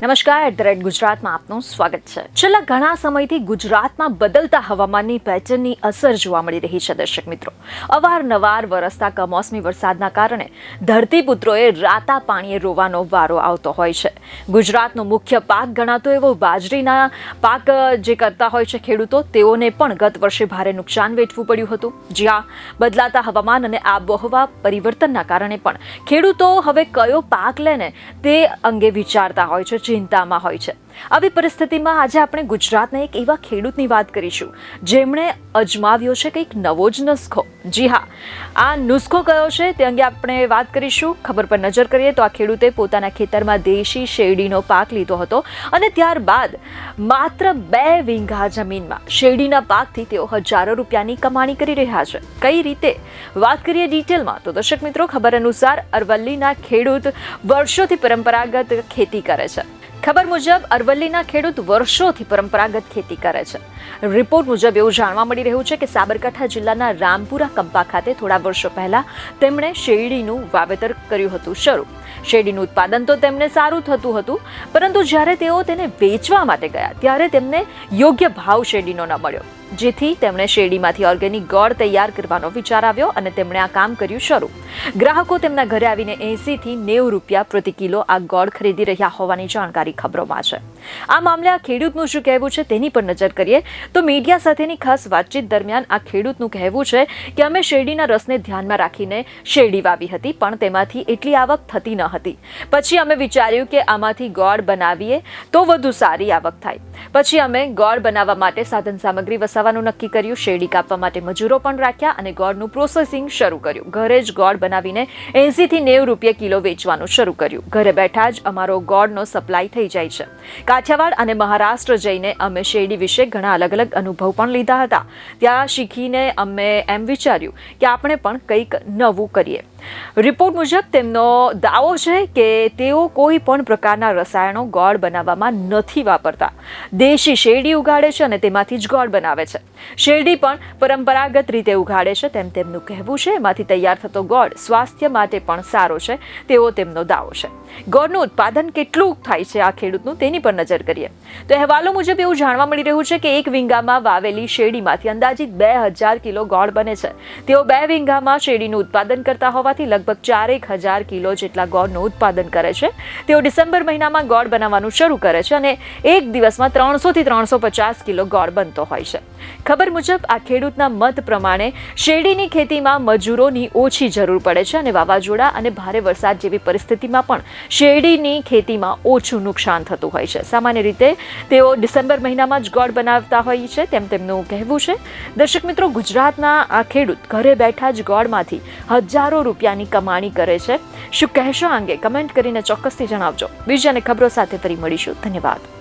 નમસ્કાર, at the rate ગુજરાતમાં આપનું સ્વાગત છે. છેલ્લા ઘણા સમયથી ગુજરાતમાં બદલતા હવામાનની પેટર્નની અસર જોવા મળી રહી છે, દર્શક મિત્રો. અવારનવાર વરસતા કમોસમી વરસાદના કારણે ધરતીપુત્રોએ રાતા પાણીએ રોવાનો વારો આવતો હોય છે. ગુજરાતનો મુખ્ય પાક ગણાતો એવો બાજરીના પાક જે કરતા હોય છે ખેડૂતો, તેઓને પણ ગત વર્ષે ભારે નુકસાન વેઠવું પડ્યું હતું. જ્યાં બદલાતા હવામાન અને આબોહવા પરિવર્તનના કારણે પણ ખેડૂતો હવે કયો પાક લે ને તે અંગે વિચારતા હોય છે. ચિંતામાં હોય છે. આવી પરિસ્થિતિમાં આજે આપણે ગુજરાતના એક એવા ખેડૂતની વાત કરીશું. જેમણે અજમાવ્યો છે કંઈક નવો જ નુસ્ખો. જી હા, આ નુસ્ખો કયો છે તે અંગે આપણે વાત કરીશું. ખબર પર નજર કરીએ તો આ ખેડૂતે પોતાના ખેતરમાં દેશી શેરડીનો પાક લીધો હતો અને ત્યારબાદ માત્ર બે વીંઘા જમીનમાં શેરડીના પાકથી તેઓ હજારો રૂપિયાની કમાણી કરી રહ્યા છે. કઈ રીતે? વાત કરીએ ડિટેલમાં. તો દર્શક મિત્રો, ખબર અનુસાર અરવલ્લીના ખેડૂત વર્ષોથી પરંપરાગત ખેતી કરે છે. ખબર મુજબ અરવલ્લીના ખેડૂત વર્ષોથી પરંપરાગત ખેતી કરે છે. રિપોર્ટ મુજબ એવું જાણવા મળી રહ્યું છે કે સાબરકાંઠા જિલ્લાના રામપુરા કંપા ખાતે થોડા વર્ષો પહેલા તેમણે શેરડીનું વાવેતર કર્યું હતું શરૂ. શેરડીનું ઉત્પાદન તો તેમને સારું થતું હતું, પરંતુ જ્યારે તેઓ તેને વેચવા માટે ગયા, ત્યારે તેમને યોગ્ય ભાવ શેરડીનો ન મળ્યો. જેથી તેમણે શેરડીમાંથી ઓર્ગેનિક ગોળ તૈયાર કરવાનો વિચાર આવ્યો અને તેમણે આ કામ કર્યું શરૂ. ગ્રાહકો તેમના ઘરે આવીને એંસીથી નેવું રૂપિયા પ્રતિ કિલો આ ગોળ ખરીદી રહ્યા હોવાની જાણકારી ખબરોમાં છે. આ મામલે આ ખેડૂતનું શું કહેવું છે તેની પર નજર કરીએ. તો મીડિયા સાથેની ખાસ વાતચીત દરમિયાન આ ખેડૂતનું કહેવું છે કે અમે શેરડીના રસને ધ્યાનમાં રાખીને શેરડી વાવી હતી, પણ તેમાંથી એટલી આવક થતી ન હતી. પછી અમે વિચાર્યું કે આમાંથી ગોળ બનાવીએ તો વધુ સારી આવક થાય. પછી અમે ગોળ બનાવવા માટે સાધન સામગ્રી વસાવવાનું નક્કી કર્યું, શેરડી કાપવા માટે મજૂરો પણ રાખ્યા અને ગોળનું પ્રોસેસિંગ શરૂ કર્યું. ઘરે જ ગોળ બનાવીને એંસીથી નેવું રૂપિયા કિલો વેચવાનું શરૂ કર્યું. ઘરે બેઠા જ અમારો ગોળનો સપ્લાય થઈ જાય છે. કાઠિયાવાડ અને મહારાષ્ટ્ર જઈને અમે શેરડી વિશે ઘણા અલગ અલગ અનુભવ પણ લીધા હતા. ત્યાં શીખીને અમે એમ વિચાર્યું કે આપણે પણ કંઈક નવું કરીએ. રિપોર્ટ મુજબ તેમનો દાવો છે કે તેઓ કોઈ પણ પ્રકારના રસાયણો ગોળ બનાવવામાં નથી વાપરતા. દેશી શેરડી ઉગાડે છે અને તેમાંથી જ ગોળ બનાવે છે. શેરડી પણ પરંપરાગત રીતે ઉગાડે છે તેમ તેમનું કહેવું છે. એમાંથી તૈયાર થતો ગોળ સ્વાસ્થ્ય માટે પણ સારો છે તેવો તેમનો દાવો છે. ગોળનું ઉત્પાદન કેટલું થાય છે આ ખેડૂતનું તેની પર નજર કરીએ. તો અહેવાલો મુજબ એવું જાણવા મળી રહ્યું છે કે એક વિંગામાં વાવેલી શેરડીમાંથી અંદાજિત બે હજાર કિલો ગોળ બને છે. તેઓ બે વિંગામાં શેરડીનું ઉત્પાદન કરતા હોવાથી લગભગ ચારેક હજાર કિલો જેટલા ગોળનું ઉત્પાદન કરે છે. તેઓ ડિસેમ્બર મહિનામાં ગોળ બનાવવાનું શરૂ કરે છે અને એક દિવસમાં ત્રણસોથી ત્રણસો પચાસ કિલો ગોળ બનતો હોય છે. ખબર મુજબ આ ખેડૂતના મત પ્રમાણે શેરડીની ખેતીમાં મજૂરોની ઓછી જરૂર પડે છે અને વાવાઝોડા અને ભારે વરસાદ જેવી પરિસ્થિતિમાં પણ શેરડીની ખેતીમાં ઓછું નુકસાન થતું હોય છે. સામાન્ય રીતે તેઓ ડિસેમ્બર મહિનામાં જ ગોળ બનાવતા હોય છે, તેમ તેમનું કહેવું છે. દર્શક મિત્રો, ગુજરાતના આ ખેડૂત ઘરે બેઠા જ ગોળમાંથી હજારો રૂપિયાની કમાણી કરે છે. શું કહેશો અંગે? કમેન્ટ કરીને ચોક્કસથી જણાવજો. બીજાને ખબરો સાથે ફરી મળીશું. ધન્યવાદ.